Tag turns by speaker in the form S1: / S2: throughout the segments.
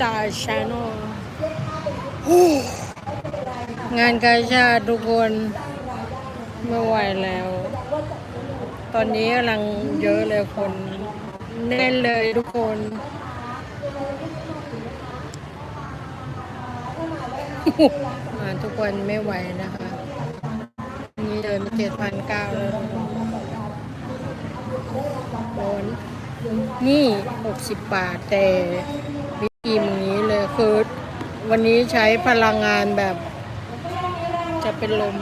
S1: ตาชาโนงานกาชาติทุกคนไม่ไหวแล้ว ตอนนี้กำลังเยอะเลยคน แน่นเลยทุกคนอ่าทุกคนไม่ไหวนะคะ นี่เดินมาเจ็ดพันเก้าแล้วโอนนี่หกสิบบาท แต่มี คือวันนี้ใช้พลังงานแบบ จะเป็นลม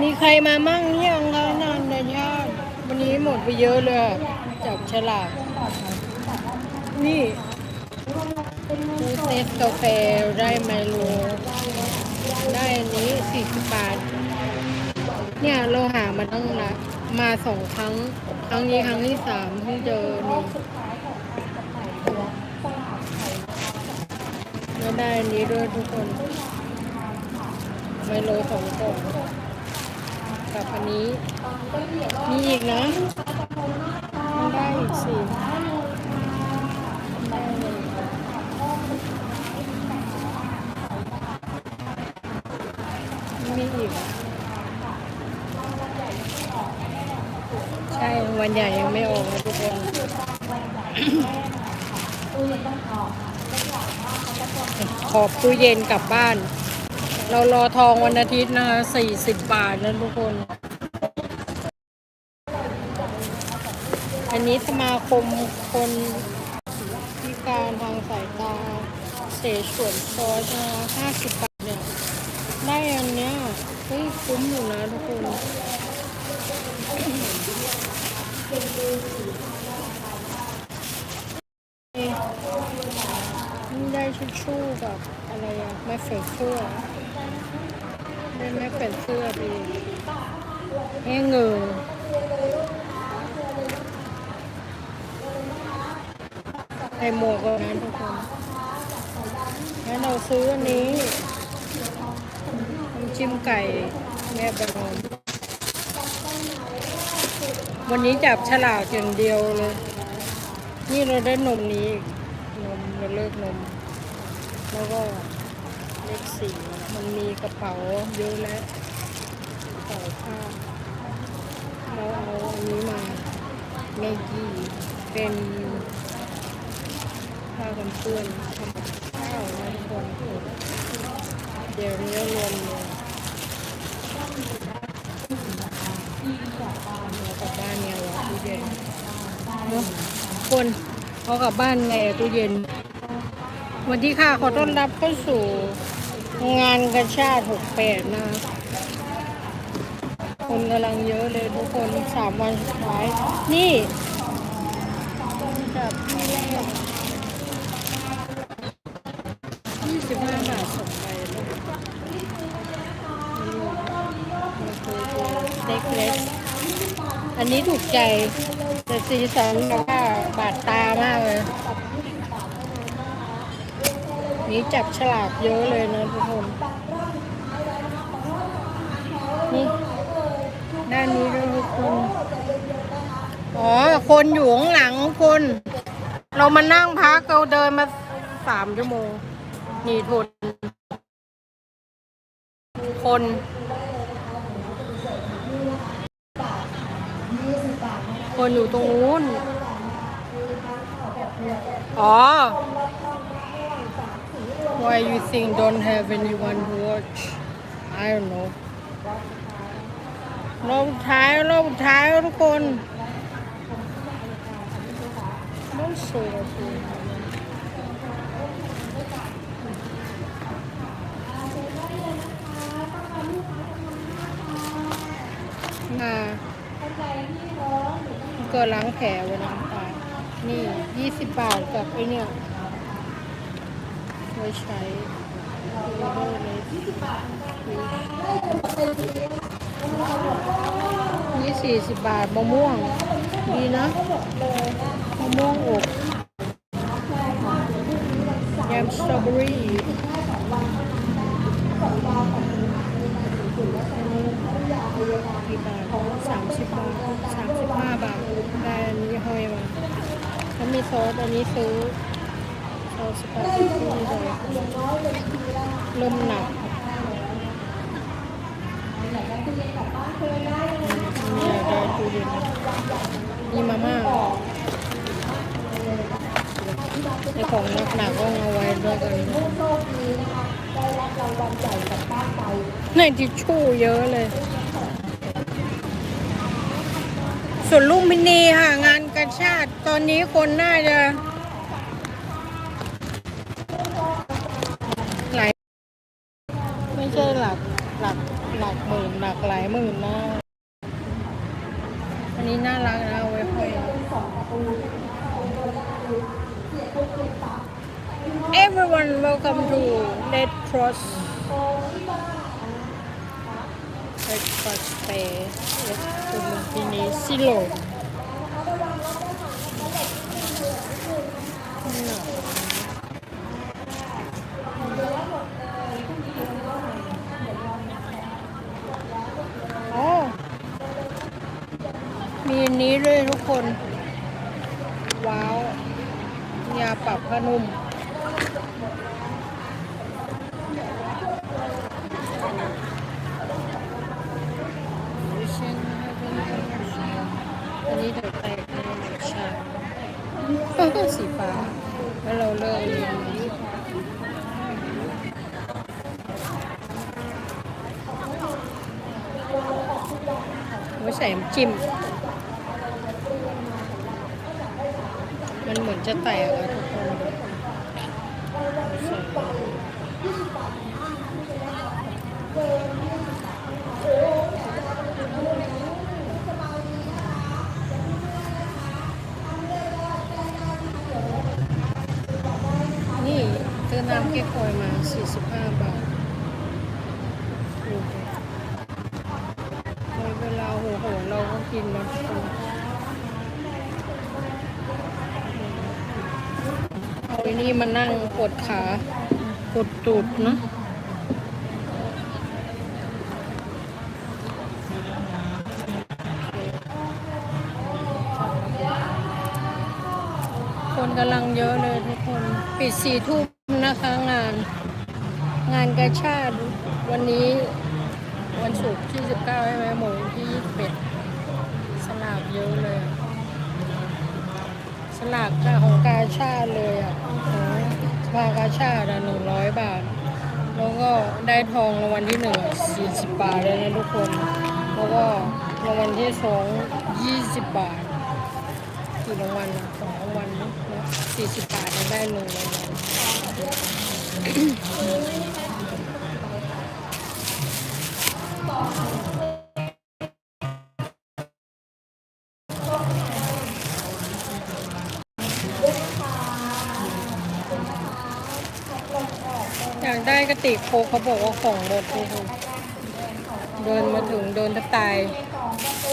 S1: มีใครมามั่งยังคะนานในญาติวันนี้หมดไปเยอะเลยจับฉลาก นี่ซื้อเซตกาแฟได้ไมโลได้อันนี้สี่สิบบาท เนี่ยเราหามาตั้งละมาสองครั้ง ครั้งนี้ครั้งที่สามเพิ่งเจอนี่ ได้อันนี้ด้วยทุกคนไมโลสองกล่องกับอันนี้ มีอีกนะมันได้อีกสี่ได้เลยมีอีก ใช่วันใหญ่ยังไม่ออกนะทุกคน ขอบตู้เย็นกลับบ้าน เรารอทองวันอาทิตย์นะคะสี่สิบบาทนะทุกคน อันนี้สมาคมคนพิการทางสายตา เสฉวนซอสนะห้าสิบบาทเนี่ย ได้อันเนี้ยเฮ้ยคุ้มอยู่นะทุกคน เอ๊ะ นี่ได้ชุดชู่กับอะไรอะไม่เฟดเสื้อได้ไม่เฟดเสื้อไปอีกแห้งเงอใส่หมวกกับนั้นทุกคนงั้นเราซื้ออันนี้น้ำจิ้มไก่แม่ประนอมวันนี้จับฉลากอย่างเดียวเลย นี่เราได้นมนี้อีกนมเราเลิกนม แล้วก็เลขสี่มันมีกระเป๋าเยอะแล้วกระเป๋าผ้าเราเอาอันนี้มาเมกี้เป็นผ้ากันเปื้อนทำข้าวนะทุกคนเดี๋ยวนี้รวมเลยเรากลับบ้านเนี่ยเราตู้เย็นเนอะคนเขากลับบ้านไงตู้เย็น วันที่ค่ะ ขอต้อนรับเข้าสู่งานกระชาติหกแปดนะ คนกำลังเยอะเลยทุกคนสามวันสุดท้าย นี่จับที่แรกยี่สิบห้าทสองใบเลยนี่มันคือตัวสเต็กเล็กอันนี้ถูกใจ แต่สีสันแบบว่าบาดตามากเลย นี่จับฉลากเยอะเลยนะทุกคน นี่ ด้านนี้ด้วยทุกคน อ๋อ คนอยู่ข้างหลังคน เรามานั่งพักเราเดินมาสามชั่วโมง นี่ทน คนคนอยู่ตรงนู้น อ๋อ Why you think don't have anyone to watch? I don't know. รอบท้ายรอบท้ายทุกคนต้อสวยมาเกิดล้างแผลเวลาตายนี่ยี่สิบบาทกับไอเนี่ย ไว้ใช้นี่สี่สิบบาทมะม่วง ดีนะมะม่วงอบแยมสตรอเบอรี่กี่บาทสามสิบบาทสามสิบห้าบาทได้อันนี้ห้อยมาแล้วมีซอสอันนี้ซื้อ เอาสปาเกตตี้เลยเริ่มหนักมีอะไรตู้เย็นมีมาม่าไอของหนักๆก็เอาไว้ด้วยกันในทิชชู่เยอะเลย ส่วนลุงพินีค่ะงานกระชาติตอนนี้คนน่าจะ หลาย ไม่ใช่หลักหลักหลักหมื่นหลักหลายหมื่นนะอันนี้น่ารักนะเอาไว้ห้อย Everyone welcome to Red Cross Red Cross Fair เล็กคุณลุงพินีซิโลมีนนี้ด้วยทุกคน ว้าว ยาปรับผ้านุ่ม อันนี้เดี๋ยวแตกในชา สีฟ้า แล้วเราเลิกเรียนไว้ใส่จิ้ม มันเหมือนจะแตกอะทุกคนใส่นี่ซื้อน้ำเก๊กฮวยมา 45 บาทดูดิเวลาโหโหเรา กินนะทุกคนเอาไอ้นี่มานั่งกดขากดตูดเนาะคนกำลังเยอะเลยทุกคน ปิดสี่ทุ่มนะคะงาน งานกระชาติวันนี้วันศุกร์ที่ 19ใช่ไหมหมูที่ 21สลาก เยอะเลย สลากค่ะของกาชาเลยอะของสภากาชาติอะหนึ่งร้อยบาท แล้วก็ได้ทองรางวัลที่หนึ่งสี่สิบบาทเลยนะทุกคน แล้วก็รางวัลที่สองยี่สิบบาทกี่รางวัลสองรางวัลเนะสี่สิบบาทได้หนึ่งรางวัลอ ติโคกเขาบอกว่าของหมดทุกคนเดินมาถึงเดินทับตาย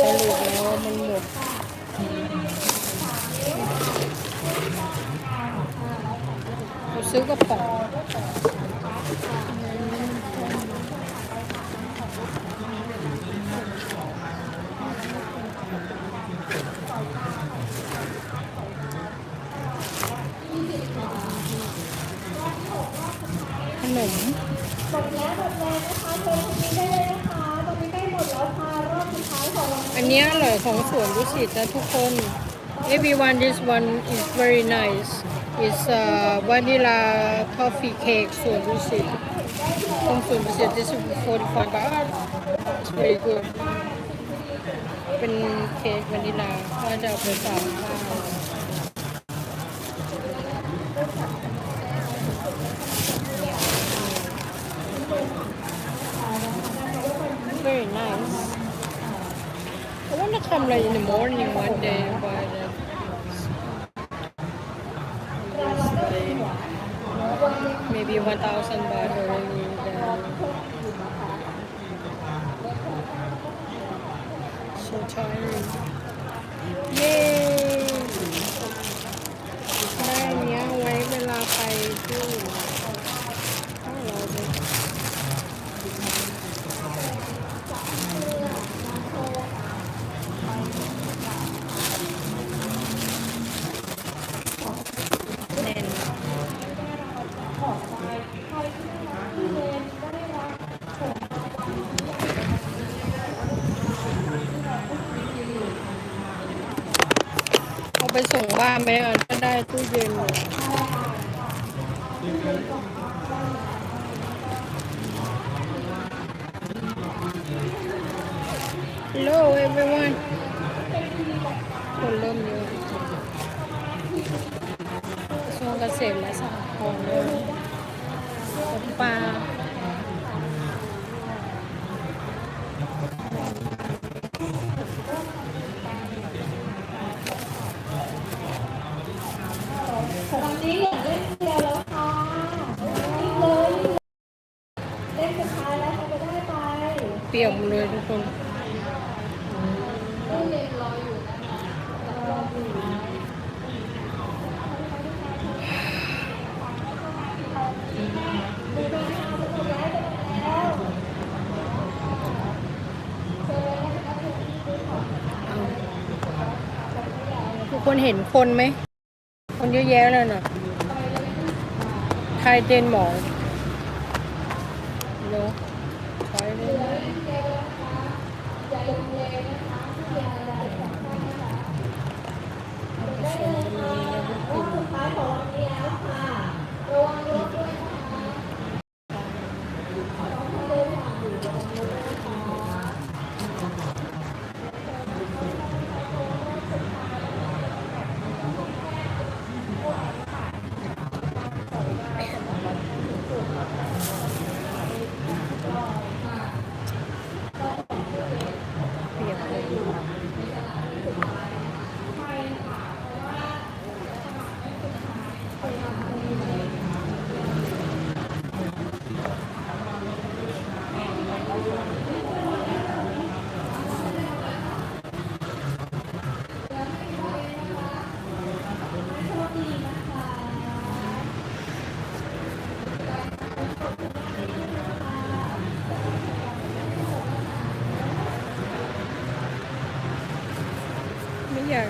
S1: สรุปแล้วมันหมดเราซื้อกระป๋อง ขนม
S2: หมดแล้วหมดแล้วนะคะเชิญตรงนี้ได้เลยนะคะตรงนี้ใกล้หมดแล้วค่ะรอบสุดท้ายของวัน
S1: อันนี้อร่อยของสวนดุสิตนะทุกคน everyone this one is very nice it's a vanilla coffee cake สวนดุสิตของสวนดุสิต this is 45 baht it's very good เป็นเค้กวานิลาว่าจะเอาไปฝากข้าว come like in the morning one day, but uh, it's like maybe 1,000 baht already. Then. So tired. Yay! ได้อันเนี้ยไว้เวลาไปที่
S2: Hello everyone คนเริ่มเยอะกระทรวงเกษตรและสหกรณ์เลยปลา
S1: ตอนนี้เหลือเล่นเดียวแล้วค่ะนี่เลยเล่นสุดท้ายแล้วเขาจะได้ไป
S2: เปียกหมดเลยทุกคน ทุก คนเห็นคนไหม คนเยอะแยะเลยนะใครเจนหมองเนาะถอยเลยผสมกันนี้แล้วก็กิน
S1: สุดท้ายของวันนี้แล้วค่ะระวังรถด้วยนะคะ
S2: เปียกเลย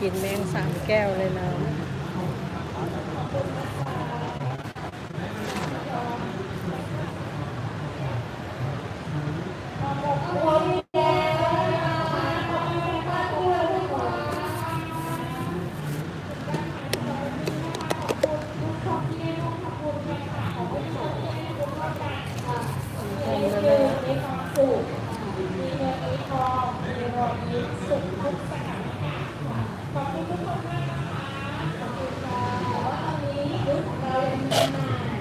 S2: กินแมงสามแก้วเลยนะทำแล้วนะ
S1: มีความสุขมีเงินมีทองมีรอยยิ้มสุขทุกสถานการณ์ขอบคุณทุกคนมากนะคะขอบคุณค่ะแต่ว่าตอนนี้บูธของเรายังมีจำหน่าย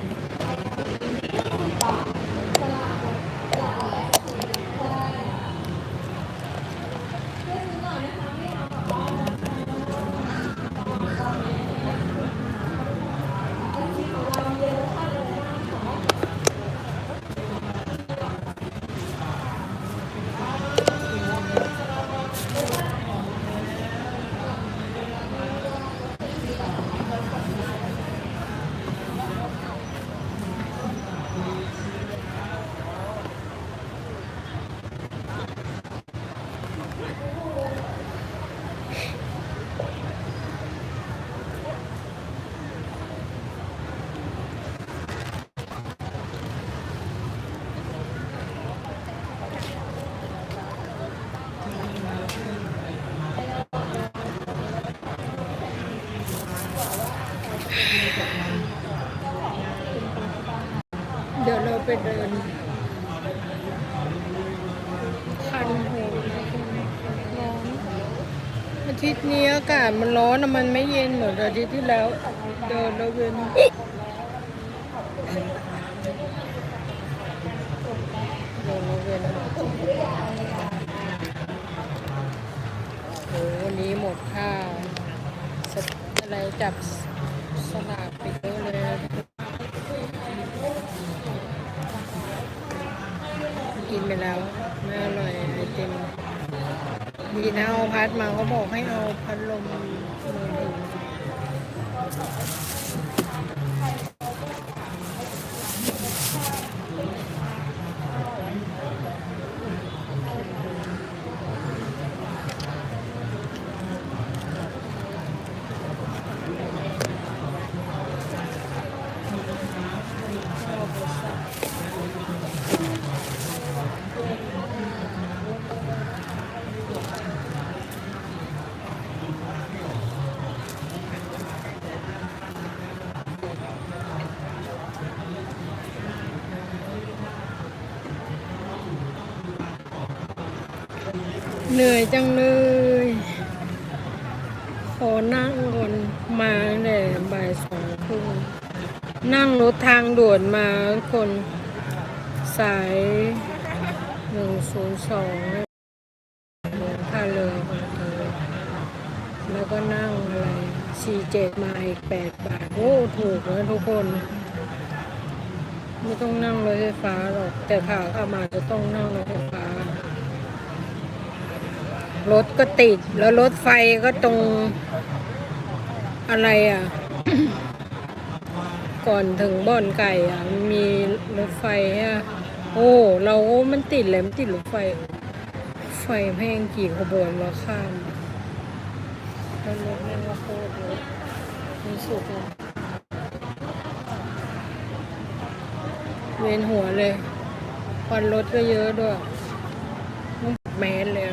S1: ใน20บาทสลากสลากและสีใช่ช่วยซื้อหน่อยนะคะไม่เอากลับบ้านนะคะอันนี้ของเราเยอะมากเลยนะคะ
S2: เดี๋ยวเราไปเดินคันหูร้อนอาทิตย์ มันร้อนอะมันไม่เย็นเหมือนอาทิตย์ที่แล้ว เดินแล้วเวียนเดินแล้วเวียนโอ้โหวันนี้หมดค่าสะอะไรจับสลากไปเยอะเลย กินไปแล้วไม่อร่อยไอติม ดีนะเอาพัดมาก็บอกให้เอาพัดลมมาดู
S3: เหนื่อยจังเลย ขอนั่งก่อนมาตั้งแต่บ่ายสองครึ่งนั่งรถทางด่วนมาทุกคนสายหนึ่งศูนย์สองลงท่าเรือมาเลแล้วก็นั่งอะไรสี่เจ็ดมาอีกแปดบาท โอ้ ถูกนะทุกคนไม่ต้องนั่งรถไฟฟ้าหรอก แต่ขากลับมาจะต้องนั่งรถไฟฟ้า รถก็ติด แล้วรถไฟก็ตรงอะไรอะ ก่อนถึงบ่อนไก่อะ มีรถไฟอะ โอ้ เรามันติดเลมติดรถไฟ ไฟแพงกี่ขบวนมาข้ามแล้วรถแม่งก็โคตรเยอะมีสุดเลยเวียนหัวเลยควันรถก็เยอะด้วยต้องแมสเลย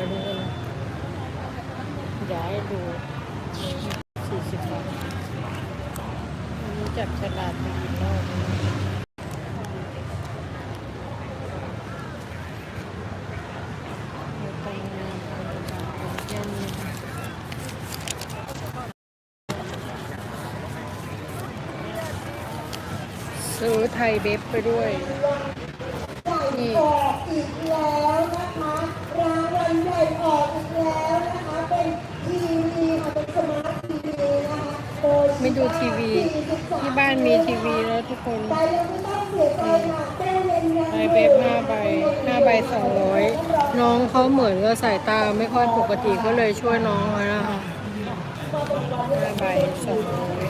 S3: อะทุกคนย้ายดูสี่สิบบาทวันนี้จับฉลากไปกี่รอบแล้วไปงานไปงานไปเยวนี่ซื้อไทยเบฟไปด้วย นี่
S1: ออกอีกแล้วนะคะรางวัลใหญ่ออกอีกแล้วนะคะ เป็นทีวีค่ะเป็นสมาร์ททีวีนะคะโดู
S3: ทีวี ที่บ้านมีทีวีแล้วทุกคน
S1: ไอเสียใจค่ะแต้เบ
S3: ฟห้าใบห้าใบสองร้อยน้องเขาเหมือนก็สายตาไม่ค่อยปกติก็เลยช่วยน้องไว้นะคะห้าใบสองร้อย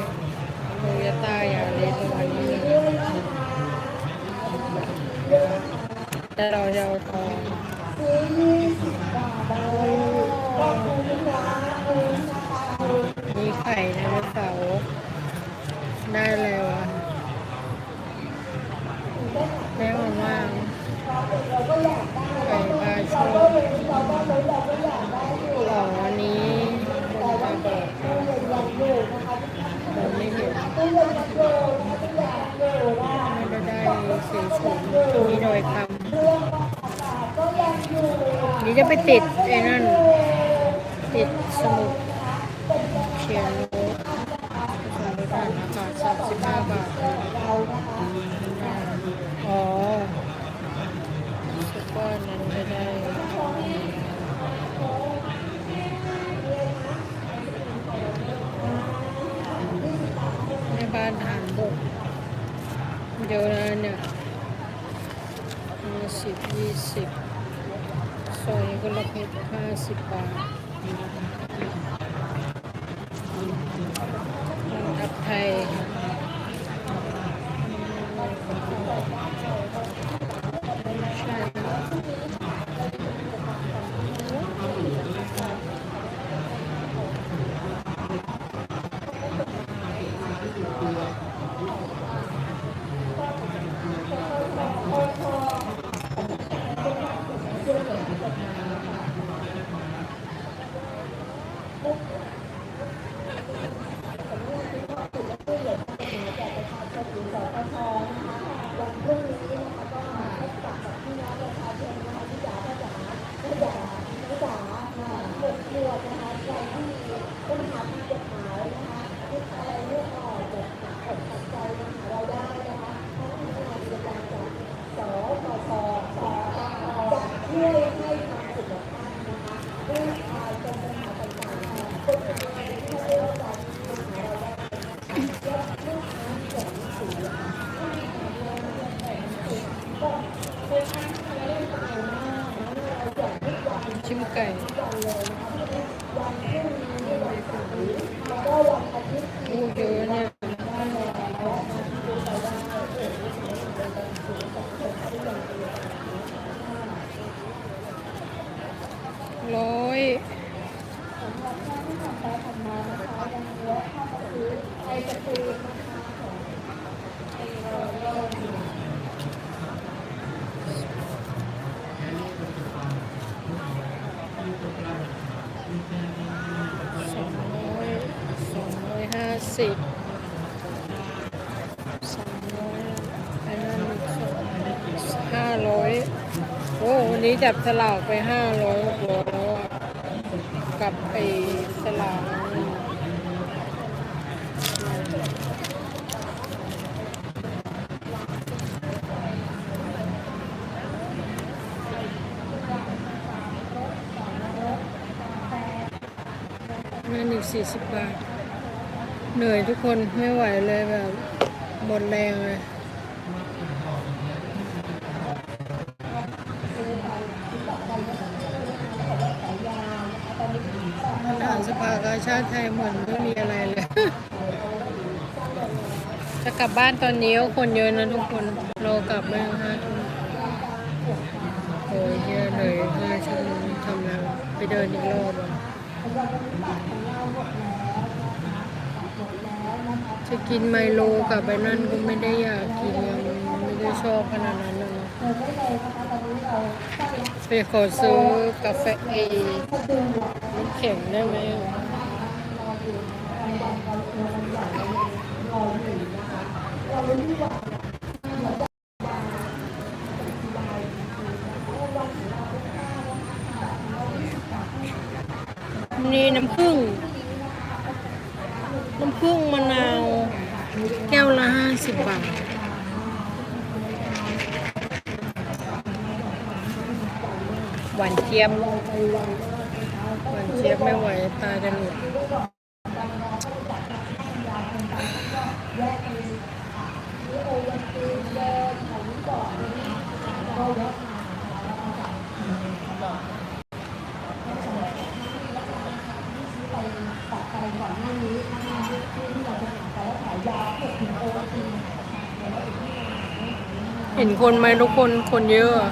S3: โตโยต้ายาริสวันนี้แต่เราจะเอาทอง
S1: ซื้อยี่สิบบาทแล้วขอบคุณนะเออนะคะ
S3: มีไข่ในรถเสาได้เลยวะแม่มันว่าง
S1: เราก็อยากได้
S3: ไข่ปลาโช
S1: เราก็
S3: ว์
S1: เลยเราก็เลยเราก็อยากได้อยู่
S3: ของอันนี้คนตาบอด
S1: เราเลยอยากอยู่นะคะ
S3: มองไม่เห็น
S1: ก็เลยอยากอยู่นะคะก็อยากอยู่ว่า
S3: ไม่ได้ได้เสียสูงมีรอยค
S1: เรื่องของอากาศก็ยังอยู่ำ
S3: นี้จะไปติดไอ้นั่น ติดสมุดเขียนโน้ตสมุดอ่านอากาศสามสิบห้าบาท
S1: เรานะคะ
S3: อ๋อสุดก้อนนั้นไม่ได้ในบ้านทหารบกเดี๋ยวนะเนี่ยห้าสิบยี่สิบซอยนี้ก็ละเพชรห้า สิบบาททับไทย
S1: สองร้อยสองร้อยห้าสิบสองร้อยอันนั้นห้าร้อยโอ้วันนี้จับสลากไปห้าร้อยกว่าแล้วอะกับไอสลากนั่นนั่นอีก สิบบาท เหนื่อยทุกคนไม่ไหวเลยแบบหมดแรงเลยทหารสภากาชาติไทยเหมือนไม่มีอะไรเลย จะกลับบ้านตอนนี้คนเยอะนะทุกคนเรากลับไม่ห้าทุ่มโอ้ยเยอะเลยห้าชั่วโมงทำแล้วไปเดินอีกรอบ อะจะกินไมโลกับไปนั่นก็ไม่ได้อยากกินยังไม่ได้ชอบขนาดนั้นนะเนอะไปขอซื้อกาแฟเอน้ำแข็งได้ไหมอะนี่ น้ำผึ้งน้ำผึ้งมะนาว แก้วละห้าสิบบาทหวานเจี๊ยบหวานเจี๊ยบไม่ไหวตาจะหลุด เห็นคนไหมทุกคนคนเยอะอะ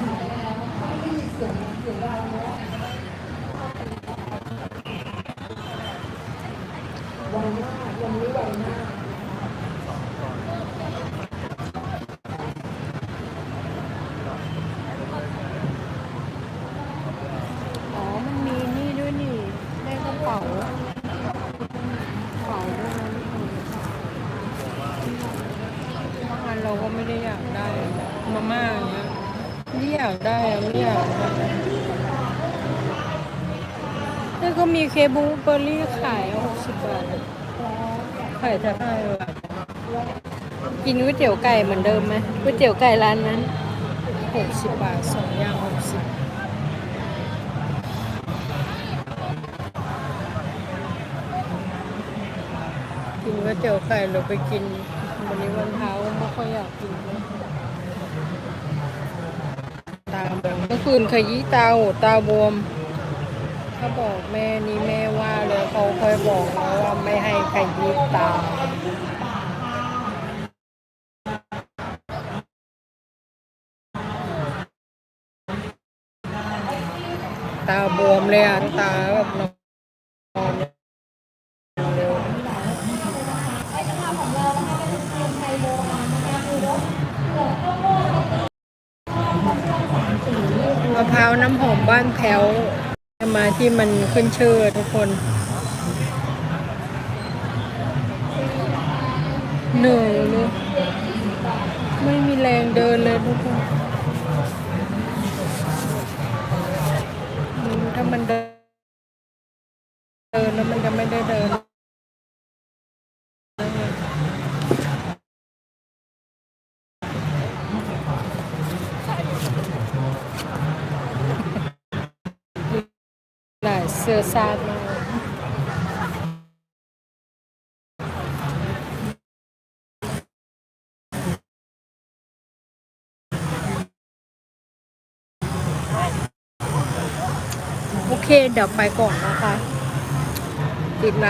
S1: อ๋อ มันมีนี่ด้วยนี่ ได้กระเป๋ากระเป๋าด้วยนะทุกคนบางอันเราก็ไม่ได้อยากได้มาม่าอย่างเงี้ยไม่อยากได้อะไม่อยากได้แล้วก็ มีเคบูเบอร์รี่ขายหกสิบาทขายจะได้วะกินก๋วยเตี๋ยวไก่เหมือนเดิมไหมก๋วยเตี๋ยวไก่ร้านนั้นหกสิบาทสองอย่างหกสิบกินก๋วยเตี๋ยวไก่เราไปกินวันนี้วันเท้าไม่ค่อยอยากกินตาบวมเมื่อคืนขยี้ตาหูตาบวม ถ้าบอกแม่นี่แม่ว่าเลยเขาเคยบอกแล้วว่าไม่ให้ขยี้ตาตาบวมเลยอะตาแบบนอนเร็วมะพร้าวน้ำหอมบ้านแพ้ว ที่มันขึ้นชื่อทุกคน เหนื่อยเลยไม่มีแรงเดินเลยทุกคนอืมถ้ามันเดินเดินแล้วมันจะไม่ได้เดิน หลาย เสื้อซาดมากโอเค เดี๋ยวไปก่อนนะคะติดนะ